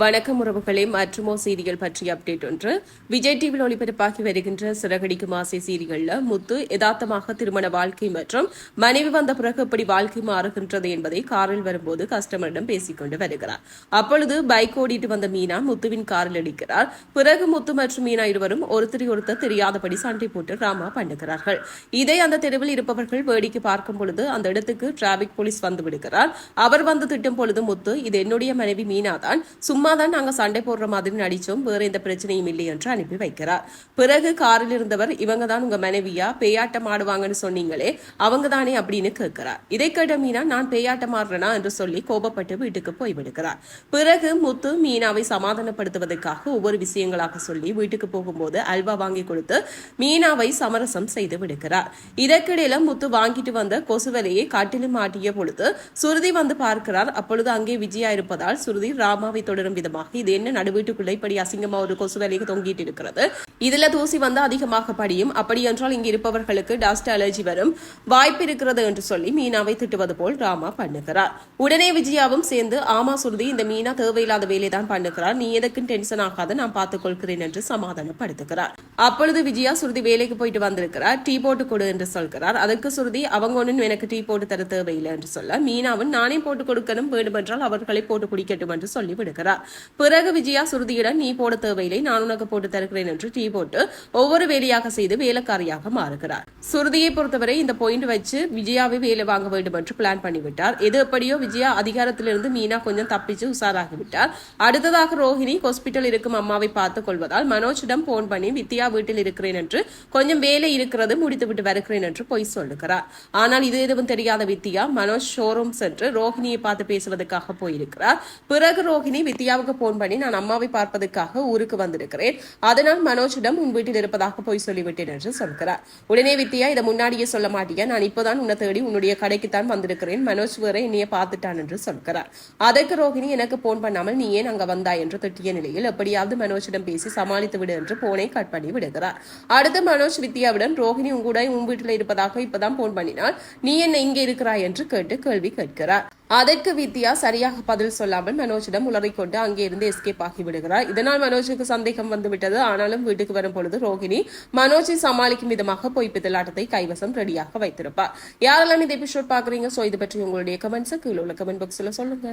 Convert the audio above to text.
வணக்கம் உறவுகளே மற்றுமோ சீரியல் பற்றிய அப்டேட் ஒன்று. விஜய் டிவியில் ஒளிபரப்பாகி வருகின்ற சிறகடிக்கும் ஆசை சீரியல்ல முத்து யதார்த்தமாக திருமண வாழ்க்கை மற்றும் மனைவி வந்த பிறகு எப்படி வாழ்க்கை மாறுகின்றது என்பதை காரில் வரும்போது கஸ்டமரிடம் பேசிக்கொண்டு வருகிறார். அப்பொழுது பைக் ஓடிட்டு வந்த மீனா முத்துவின் காரில் அடிக்கிறார் பிறகு முத்து மற்றும் மீனா இருவரும் ஒருத்தரை ஒருத்தர் தெரியாதபடி சண்டை போட்டு ராமா பண்ணுகிறார்கள். இதை அந்த தெருவில் இருப்பவர்கள் வேடிக்கை பார்க்கும் பொழுது அந்த இடத்துக்கு டிராபிக் போலீஸ் வந்து விடுகிறார். அவர் வந்து திட்டும் பொழுது முத்து இது என்னுடைய மனைவி மீனா தான் சும்மா சும்மா தான் நாங்கள் சண்டை போடுற மாதிரி நடித்தோம் வேறு எந்த பிரச்சனையும் இல்லை என்று அனுப்பி வைக்கிறார். பிறகு காரில் இருந்தவர் இவங்க தான் உங்கள் மனைவியா? பேயாட்டம் ஆடுவாங்கன்னு சொன்னீங்களே அவங்க தானே அப்படின்னு கேட்கிறார். இதை கேட்ட மீனா நான் பேயாட்டம் ஆடுறேனா? என்று சொல்லி கோபப்பட்டு வீட்டுக்கு போய்விடுகிறார் பிறகு முத்து மீனாவை சமாதானப்படுத்துவதற்காக ஒவ்வொரு விஷயங்களாக சொல்லி வீட்டுக்கு போகும்போது அல்வா வாங்கி கொடுத்து மீனாவை சமரசம் செய்து விடுகிறார். இதற்கிடையில முத்து வாங்கிட்டு வந்த கொசுவலையை காட்டிலும் மாட்டிய பொழுது சுருதி வந்து பார்க்கிறார். அப்பொழுது அங்கே விஜயா இருப்பதால் சுருதி ராமாவை தொடரும் விதமாக இது என்ன நடுவீட்டுக்குள்ளே இப்படி அசிங்கமா ஒரு கொசு கொசுவலைக்கு தொங்கிட்டு இருக்கிறது. இதுல தூசி வந்து அதிகமாக படியும். அப்படி என்றால் இங்கு இருப்பவர்களுக்கு டஸ்ட் அலர்ஜி வரும். வாய்ப்பு இருக்கிறது என்று சொல்லி மீனாவை திட்டுவது போல் ராமா பண்ணுகிறார். உடனே விஜயாவும் சேர்ந்து ஆமா சுருதி இந்த மீனா தேவையில்லாத வேலை தான் பண்ணுகிறார். நீ எதுக்கும் டென்ஷன் ஆகாத நான் பார்த்துக் கொள்கிறேன் என்று சமாதானப்படுத்துகிறார். அப்பொழுது விஜயா சுருதி வேலைக்கு போயிட்டு வந்திருக்கிறார். டீ போட்டு கொடு என்று சொல்கிறார். அதற்கு சுருதி அவங்க ஒன்றும் எனக்கு டீ போட்டு தர தேவையில்லை என்று சொல்ல மீனாவும் நானே போட்டு கொடுக்கணும். வேண்டுமென்றால் அவர்களை போட்டு குடிக்கட்டும் என்று சொல்லி விடுகிறார் பிறகு விஜயா சுருதியிடம் நீ போட தேவையில்லை நான் உனக்கு போட்டு தருகிறேன் என்று டீ போட்டு ஒவ்வொரு வேலையாக செய்து வேலைக்காரியாக மாறுகிறார். சுருதியை பொறுத்தவரை இந்த பாயிண்ட் வச்சு விஜயாவை வேலை வாங்க வேண்டும் என்று பிளான் பண்ணிவிட்டார். எது எப்படியோ விஜயா அதிகாரத்திலிருந்து மீனா கொஞ்சம் தப்பிச்சு உஷாராகிவிட்டார். அடுத்ததாக ரோஹிணி ஹாஸ்பிட்டல் இருக்கும் அம்மாவை பார்த்துக் கொள்வதால் மனோஜிடம் போன் பண்ணி வித்யா வீட்டில் இருக்கிறேன் என்று கொஞ்சம் வேலை இருக்கிறது முடித்துவிட்டு வருகிறேன் என்று பொய் சொல்லுகிறார். ஆனால் இது எதுவும் தெரியாத வித்யா மனோஜ் ஷோரூம் சென்று ரோஹிணியை பார்த்து பேசுவதற்காக போயிருக்கிறார். பிறகு ரோஹிணி வித்யா வித்யாவுக்கு போன் பண்ணி நான் அம்மாவை பார்ப்பதற்காக ஊருக்கு வந்திருக்கிறேன். அதனால் மனோஜிடம் உன் வீட்டில் இருப்பதாக போய் சொல்லிவிட்டேன் என்று சொல்கிறார். உடனே வித்யா இதை முன்னாடியே சொல்ல மாட்டியா? நான் இப்போதான் உன்னை தேடி உன்னுடைய கடைக்கு தான் வந்திருக்கிறேன். மனோஜ் வேற என்னைய பார்த்துட்டான் என்று சொல்கிறார். அதற்கு ரோஹிணி எனக்கு போன் பண்ணாமல் நீ ஏன் அங்க வந்தாய் என்று திட்டிய நிலையில் எப்படியாவது மனோஜிடம் பேசி சமாளித்து விடு என்று போனை கட் பண்ணி விடுகிறார். அடுத்து மனோஜ் வித்யாவுடன் ரோஹிணி உங்கூட உன் வீட்டில் இருப்பதாக இப்பதான் போன் பண்ணினால் நீ என்ன இங்கே இருக்கிறாய்? என்று கேட்டு கேள்வி கேட்கிறார். அதற்கு வித்யா சரியாக பதில் சொல்லாமல் மனோஜிடம் உளறிக்கொண்டு அங்கே இருந்து எஸ்கேப் ஆகி விடுகிறார். இதனால் மனோஜுக்கு சந்தேகம் வந்துவிட்டது. ஆனாலும் வீட்டுக்கு வரும் பொழுது ரோகிணி மனோஜை சமாளிக்கும் விதமாக பொய் பித்தலாட்டத்தை கைவசம் ரெடியாக வைத்திருப்பார். யாரெல்லாம் இந்த எபிசோட் பாக்குறீங்க சோ இது பற்றி உங்களுடைய கமெண்ட்ஸ் கீழே உள்ள கமெண்ட் பாக்ஸ்ல சொல்லுங்க.